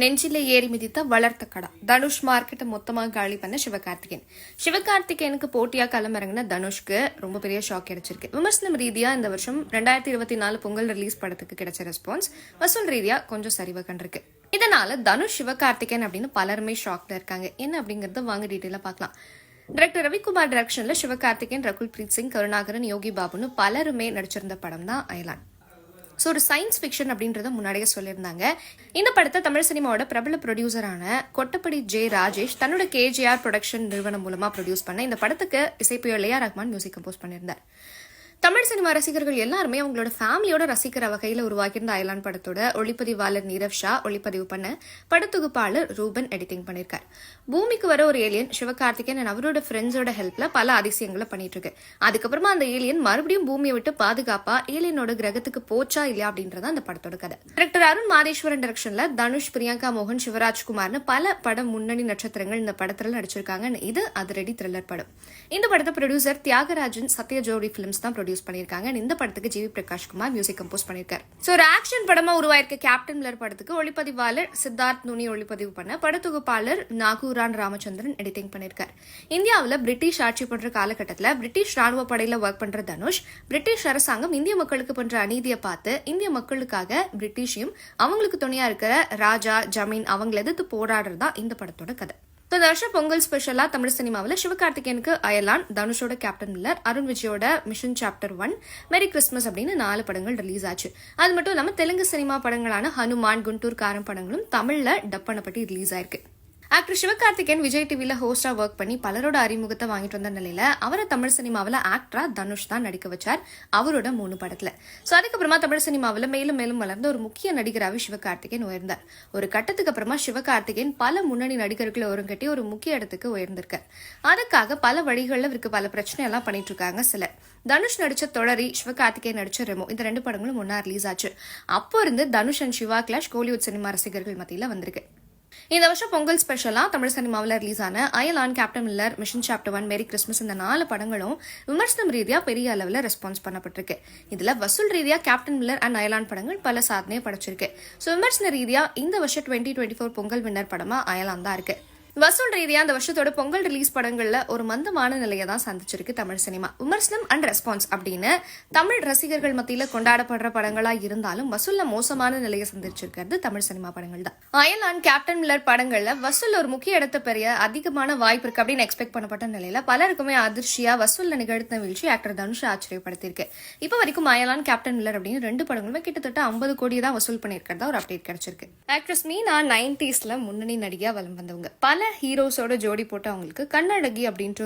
நெஞ்சிலே ஏறி மிதித்த வளர்த்த கடா. தனுஷ் மார்க்கெட்டை மொத்தமாக காலி பண்ண சிவகார்த்திகேயன். சிவகார்த்திகேயனுக்கு போட்டியாக களமிறங்கின தனுஷ்க்கு ரொம்ப பெரிய ஷாக் கிடைச்சிருக்கு விமர்சனம் ரீதியாக இந்த வருஷம் ரெண்டாயிரத்தி இருபத்தி நாலு பொங்கல் ரிலீஸ் படத்துக்கு கிடைச்ச ரெஸ்பான்ஸ் வசூல் ரீதியாக கொஞ்சம் சரிவை கண்டிருக்கு. இதனால தனுஷ் சிவகார்த்திகேயன் அப்படின்னு பலருமே ஷாக்ல இருக்காங்க. என்ன அப்படிங்கறத வாங்க டீட்டெயிலாக பார்க்கலாம். டைரக்டர் ரவிக்குமார் டைரக்ஷன்ல சிவகார்த்திகேயன் ரகுல் பிரீத் சிங் கருணாகரன் யோகி பாபுன்னு பலருமே நடிச்சிருந்த படம் தான் அயலான் ஸோ ஒரு சயின்ஸ் ஃபிக்ஷன் அப்படின்றத முன்னாடியே சொல்லியிருந்தாங்க. இந்த படத்தை தமிழ் சினிமாவோட பிரபல ப்ரொடியூசரான கொட்டப்படி ஜே ராஜேஷ் தன்னோட கேஜிஆர் ப்ரொடக்ஷன் நிறுவனம் மூலமாக ப்ரொடியூஸ் பண்ண இந்த படத்துக்கு இசைப்பியோ ஏஆர் ரஹ்மான் மியூசிக் கம்போஸ் பண்ணியிருந்தார். தமிழ் சினிமா ரசிகர்கள் எல்லாருமே அவங்களோட ஃபேமிலியோட ரசிக்கிற வகையில் உருவாக்கியிருந்த அயலான் படத்தோட ஒளிப்பதிவாளர் நீரவ் ஷா ஒளிப்பதிவு பண்ண படத்தொகுப்பாளர் ரூபன் எடிட்டிங் பண்ணியிருக்கார். பூமிக்கு வர ஒரு ஏலியன் சிவகார்த்திகேயன் அண்ட் அவரோட ஃப்ரெண்ட்ஸோட ஹெல்ப்ல பல அதிசயங்களை பண்ணிட்டு இருக்கு அதுக்கப்புறமா அந்த ஏலியன் மறுபடியும் பூமியை விட்டு பாதுகாப்பா ஏலியனோட கிரகத்துக்கு போச்சா இல்லையா அப்படின்றத அந்த படத்தோட கதை. டைரக்டர் அருண் மாதேஸ்வரன் டைரக்ஷன்ல தனுஷ் பிரியங்கா மோகன் சிவராஜ்குமார்னு பல பட முன்னணி நட்சத்திரங்கள் இந்த படத்துல நடிச்சிருக்காங்க இது அதிரடி த்ரில்லர் படம். இந்த படத்தை ப்ரொடியூசர் தியாகராஜன் சத்ய ஜோடி பிலிம்ஸ் தான் ப்ரொடியூஸ் பண்ணியிருக்காங்க. இந்த படத்துக்கு GV Prakash Kumar music compose பண்ணியிருக்காரு. ஸோ ஒரு ஆக்ஷன் படமா உருவாயிருக்க கேப்டன் மில்லர் படத்துக்கு. ஒளிப்பதிவாளர் சித்தார்த் நுனி ஒளிப்பதிவு பண்ண படத்தொகுப்பாளர் நாகூரான் ராமச்சந்திரன் எடிட்டிங் பண்ணியிருக்கார். இந்தியாவில் பிரிட்டிஷ் ஆட்சி பண்ற காலகட்டத்தில் பிரிட்டிஷ் ராணுவ படையில ஒர்க் பண்ற தனுஷ் பிரிட்டிஷ் அரசாங்கம் இந்திய மக்களுக்கு பண்ற அநீதியை பார்த்து இந்திய மக்களுக்காக பிரிட்டிஷையும் அவங்களுக்கு துணையா இருக்கிற ராஜா ஜமீன் அவங்களை எதிர்த்து போராடுறதா இந்த படத்தோட கதை. So, இந்த வருஷம் பொங்கல் ஸ்பெஷலாக தமிழ் சினிமாவில் சிவகார்த்திகேயனுக்கு அயலான் தனுஷோட கேப்டன் மில்லர் அருண் விஜயோட mission chapter one merry Christmas அப்படின்னு நாலு படங்கள் ரிலீஸ் ஆச்சு. அது மட்டும் இல்லாமல் தெலுங்கு சினிமா படங்களான ஹனுமான் குண்டூர் காரம் படங்களும் தமிழில் டப் பண்ணப்பட்டு ரிலீஸ் ஆயிருக்கு. ஆக்டர் சிவகார்த்திகேயன் விஜய் டிவியில் ஹோஸ்டா ஒர்க் பண்ணி பலரோட அறிமுகத்தை வாங்கிட்டு வந்த நிலையில் அவரை தமிழ் சினிமாவில் ஆக்டரா தனுஷ் தான் நடிக்க வச்சார் அவரோட மூணு படத்தில். ஸோ அதுக்கப்புறமா தமிழ் சினிமாவில் மேலும் மேலும் வளர்ந்த ஒரு முக்கிய நடிகராகவே சிவகார்த்திகேயன் உயர்ந்தார். ஒரு கட்டத்துக்கு அப்புறமா சிவகார்த்திகேயன் பல முன்னணி நடிகர்களை ஒருங்கட்டி ஒரு முக்கிய இடத்துக்கு உயர்ந்திருக்கார். அதுக்காக பல வழிகளில் இவருக்கு பல பிரச்சனையெல்லாம் பண்ணிட்டு இருக்காங்க சிலர். தனுஷ் நடிச்ச தொடரி சிவகார்த்திகேயன் நடிச்ச ரெமோ இந்த ரெண்டு படங்களும் ஒன்னா ரிலீஸ் ஆச்சு. அப்போ இருந்து Dhanush and Siva clash Kollywood cinema ரசிகர்கள் மத்தியில் வந்திருக்கு. இந்த வருஷம் பொங்கல் ஸ்பெஷலா தமிழ் சினிமாவில் ரிலீஸ் ஆன Ayalaan captain Miller mission chapter one merry Christmas இந்த நாலு படங்களும் விமர்சனம் ரீதியா பெரிய அளவில் ரெஸ்பான்ஸ் பண்ணப்பட்டிருக்கு. இதுல வசூல் ரீதியா கேப்டன் மில்லர் அண்ட் அயலான் படங்கள் பல சாதனையை படைச்சிருக்கு. ஸோ விமர்சன ரீதியா இந்த வருஷம் twenty twenty four Pongal winner படமா அயலான் தான் இருக்கு. வசூல் ரீதியாக அந்த வருஷத்தோட பொங்கல் ரிலீஸ் படங்களில் ஒரு மந்தமான நிலையை தான் சந்திச்சிருக்கு தமிழ் சினிமா. விமர்சனம் அண்ட் ரெஸ்பான்ஸ் அப்படின்னு தமிழ் ரசிகர்கள் மத்தியில் கொண்டாடப்படுற படங்களாக இருந்தாலும் வசூலில் மோசமான நிலையை சந்திச்சிருக்கிறது தமிழ் சினிமா படங்கள் தான். அயலான் கேப்டன் மில்லர் படங்களில் வசூல் ஒரு முக்கிய இடத்தை பெரிய அதிகமான வாய்ப்பு இருக்கு அப்படின்னு எக்ஸ்பெக்ட் பண்ணப்பட்ட நிலையில் பலருக்குமே அதிர்ச்சியாக வசூலில் நிகழ்த்த வீழ்ச்சி ஆக்டர் தனுஷ் ஆச்சரியப்படுத்தியிருக்கு. இப்போ வரைக்கும் அயலான் கேப்டன் மில்லர் அப்படின்னு ரெண்டு படங்களுமே கிட்டத்தட்ட ஐம்பது கோடி தான் வசூல் பண்ணியிருக்கிறதா ஒரு அப்டேட் கிடைச்சிருக்கு. ஆக்ட்ரஸ் மீனா நைன்டிஸில் முன்னணி நடிகையாக வலம் வந்தவங்க. பல ஹீரோஸோட ஜோடி போட்டு அவங்களுக்கு கண்ணழகி அப்படின்ற